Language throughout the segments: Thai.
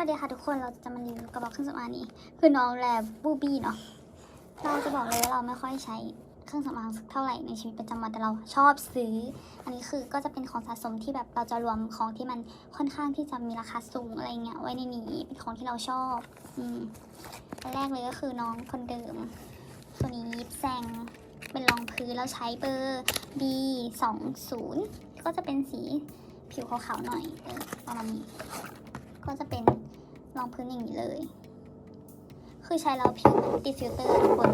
วัสดีค่ะทุกคนเราจะมารีวิวกระบอกเครื่องสำอางนี้ คือน้องแลบูบี้เนาะเราจะบอกเลยว่าเราไม่ค่อยใช้เครื่องสำอางสักเท่าไหร่ในชีวิตประจำวันแต่เราชอบซื้อ อันนี้คือก็จะเป็นของสะสมที่แบบเราจะรวมของที่มันค่อนข้างที่จะมีราคาสูงอะไรเงี้ยไว้ในนี้เป็นของที่เราชอบอืมอันแรกเลยก็คือน้องคนเดิมตัวนี้ยิปแซงเป็นรองพื้นแล้วใช้เบอร์ B 2 0ก็จะเป็นสีผิวขาวๆหน่อยเออประมาณนี้ก็จะเป็น รองพื้นอย่างนี้เลย คือใช้แล้วผิวติดฟิลเตอร์ทุกคน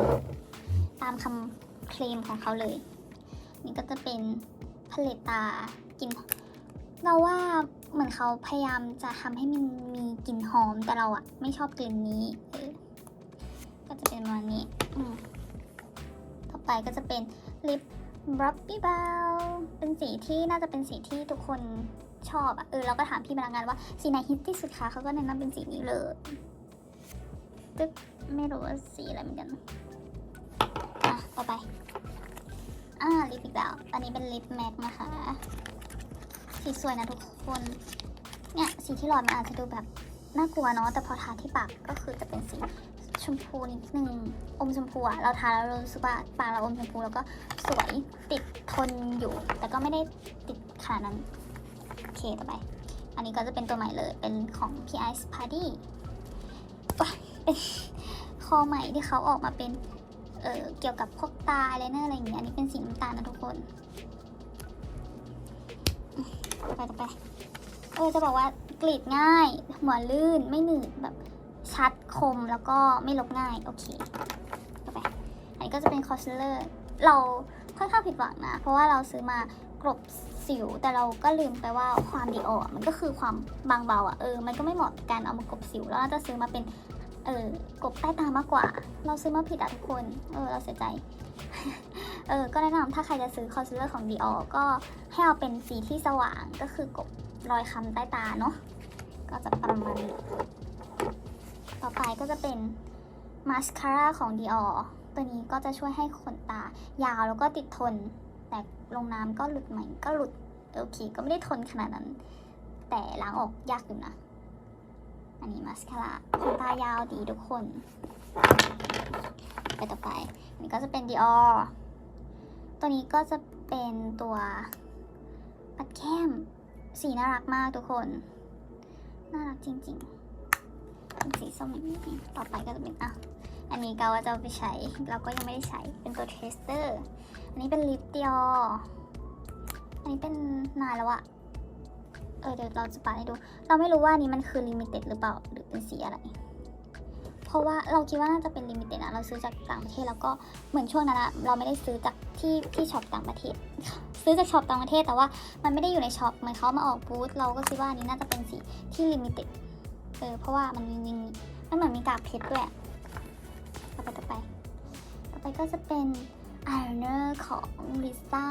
ตามคำเคลมของเขาเลย นี่ก็จะเป็นพาเลตตา กิน เราว่าเหมือนเขาพยายามจะทำให้มันมีกลิ่นหอมแต่เราอะไม่ชอบกลิ่นนี้เออก็จะเป็นประมาณนี้ ต่อไปก็จะเป็นลิปร็อบบี้บาวเป็นสีที่น่าจะเป็นสีที่ทุกคน ชอบอะเออเราก็ถามพี่พนักงานว่าสีไหนฮิตที่สุดคะเขาก็แนะนำเป็นสีนี้เลยตึ๊กไม่รู้ว่าสีอะไรเหมือนกันอะต่อไปอ่าลิปอีกแล้วอันนี้เป็นลิปแม็กนะคะสีสวยนะทุกคนเนี่ยสีที่หลอดมันอาจจะดูแบบน่ากลัวเนาะแต่พอทาที่ปากก็คือจะเป็นสีชมพูนิดนึงอมชมพูอะเราทาแล้วเรารู้สึกว่าปากเราอมชมพูแล้วก็สวยติดทนอยู่ แต่ก็ไม่ได้ติดขนาดนั้น โอเคต่อไป อันนี้ก็จะเป็นตัวใหม่เลยเป็นของ P Ice Party เป็นคอใหม่ที่เขาออกมาเป็นเออเกี่ยวกับพวกตาอะไรเนอร์อะไรอย่างเงี้ยอันนี้เป็นสีน้ำตาลนะทุกคนไปต่อไปเออจะบอกว่ากรีดง่าย หัวลื่นไม่หนืดแบบชัดคมแล้วก็ไม่ลบง่าย โอเคต่อไป อันนี้ก็จะเป็นคอนซีลเลอร์ เรา ค่อนข้างผิดหวังนะ เพราะว่าเราซื้อมากรบสิว แต่เราก็ลืมไปว่าความดีออกมันก็คือความบางเบาอะเออมันก็ไม่เหมาะกับการเอามากรบสิวแล้วเราจะซื้อมาเป็นเออกบใต้ตามากกว่า เราซื้อมาผิดอะทุกคนเออเราเสียใจเออก็แนะนำถ้าใครจะซื้อคอนซีลเลอร์ของ Dior ก็ให้เอาเป็นสีที่สว่างก็คือกบรอยคำใต้ตาเนาะก็จะประมาณนี้ต่อไปก็จะเป็นมาสคาร่าของ Dior ตัวนี้ก็จะช่วยให้ขนตายาวแล้วก็ติดทน แต่ลงน้ำก็หลุดไหมก็หลุดโอเคก็ไม่ได้ทนขนาดนั้น แต่ล้างออกยากอยู่นะ อันนี้มาสคาร่าขนตายาวดีทุกคน ไปต่อไป อันนี้ก็จะเป็น Dior ตัวนี้ก็จะเป็นตัวปัดแก้มสีน่ารักมากทุกคน น่ารักจริงๆเป็นสีส้มอย่างนี้ต่อไปก็จะเป็นอะ อันนี้ก็ว่าจะไปใช้ เราก็ยังไม่ได้ใช้ เป็นตัวเทสเตอร์ อันนี้เป็นลิป Dior อันนี้เป็นนานแล้วอะเออเดี๋ยวเราจะปาดให้ดู เราไม่รู้ว่านี้มันคือลิมิเต็ดหรือเปล่า หรือเป็นสีอะไร เพราะว่าเราคิดว่าน่าจะเป็นลิมิเต็ดนะ เราซื้อจากต่างประเทศแล้วก็เหมือนช่วงนั้นอะเราไม่ได้ซื้อจากที่ที่ช็อปต่างประเทศ ซื้อจากช็อปต่างประเทศแต่ว่ามันไม่ได้อยู่ในช็อปเหมือนเขามาออกบูธ เราก็คิดว่านี้น่าจะเป็นสีที่ลิมิเต็ด เออเพราะว่ามันมีมันเหมือนมีกากเพชรด้วย ต่อไปต่อไป ต่อไปก็จะเป็นอายไลเนอร์ของลิซ่า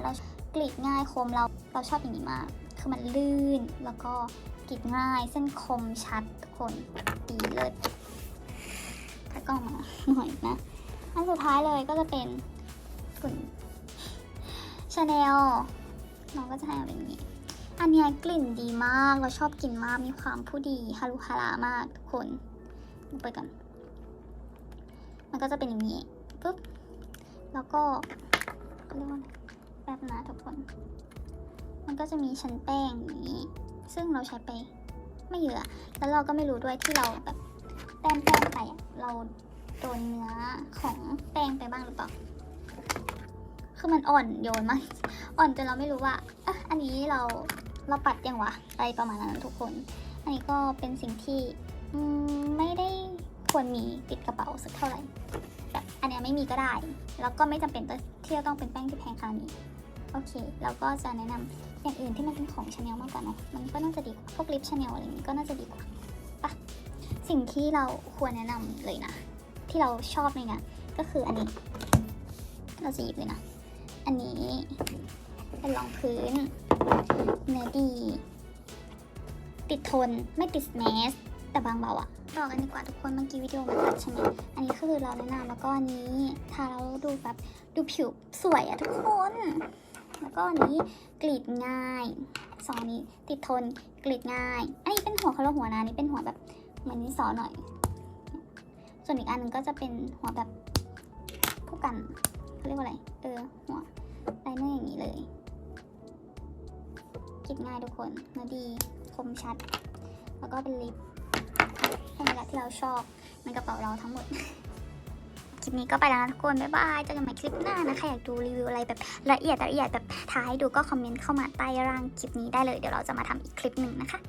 เรากรีดง่ายคมเราเราชอบอย่างนี้มาก คือมันลื่นแล้วก็กรีดง่ายเส้นคมชัดทุกคนดีเลิศถ้ากล้องมาหน่อยนะ อันสุดท้ายเลยก็จะเป็นกลุ่นชาแนลน้องก็จะให้มาเป็นอย่างนี้ อันนี้กลิ่นดีมาก เราชอบกลิ่นมาก มีความผู้ดีฮารุฮารามากทุกคน ไปกัน มันก็จะเป็นอย่างนี้ปุ๊บแล้วก็เขาเรียกว่าแป๊บนะทุกคน มันก็จะมีชั้นแป้งอย่างนี้ ซึ่งเราใช้ไปไม่เยอะ แล้วเราก็ไม่รู้ด้วยที่เราแบบแต้มแป้งไปเราโดนเนื้อของแป้งไปบ้างหรือเปล่า คือมันอ่อนโยนมากอ่อนจนเราไม่รู้ว่าอะอันนี้เราเราปัดยังวะอะไรประมาณนั้นทุกคน อันนี้ก็เป็นสิ่งที่ไม่ได้ ควรมีติดกระเป๋าสักเท่าไหร่แบบอันเนี้ยไม่มีก็ได้ แล้วก็ไม่จำเป็นที่จะต้องเป็นแป้งที่แพงขนาดนี้โอเคเราก็จะแนะนำอย่างอื่นที่มันเป็นของชาแนลมากกว่าเนาะมันก็น่าจะดีกว่าพวกลิปชาแนลอะไรอย่างนี้ก็น่าจะดีกว่าสิ่งที่เราควรแนะนำเลยนะ ที่เราชอบเลยนะก็คืออันนี้ เราจะหยิบเลยนะ อันนี้เป็นรองพื้นเนื้อดี ติดทนไม่ติดแมสแต่บางเบาอะ ต่อกันดีกว่าทุกคนเมื่อกี้วิดีโอมันตัดใช่ไหมอันนี้คือเราแนะนำแล้วก็อันนี้ทาแล้วดูแบบดูผิวสวยอะทุกคน แล้วก็อันนี้กรีดง่ายสองนี้ติดทนกรีดง่าย อันนี้เป็นหัวเขาละหัวนะอันนี้เป็นหัวแบบเหมือนดินสอหน่อย ส่วนอีกอันหนึงก็จะเป็นหัวแบบผู้กันเขาเรียกว่าอะไร เออหัวไลเนอร์อย่างนี้เลยคิดง่ายทุกคนเนื้อดีคมชัด แล้วก็เป็นลิป แค่นี้แหละที่เราชอบในกระเป๋าเราทั้งหมด คลิปนี้ก็ไปแล้วนะทุกคน บ๊ายบายเจอกันใหม่คลิปหน้านะใครอยากดูรีวิวอะไรแบบละเอียดละเอียดแบบท้ายดูก็คอมเมนต์เข้ามาใต้ร่างคลิปนี้ได้เลย เดี๋ยวเราจะมาทำอีกคลิปหนึ่งนะคะ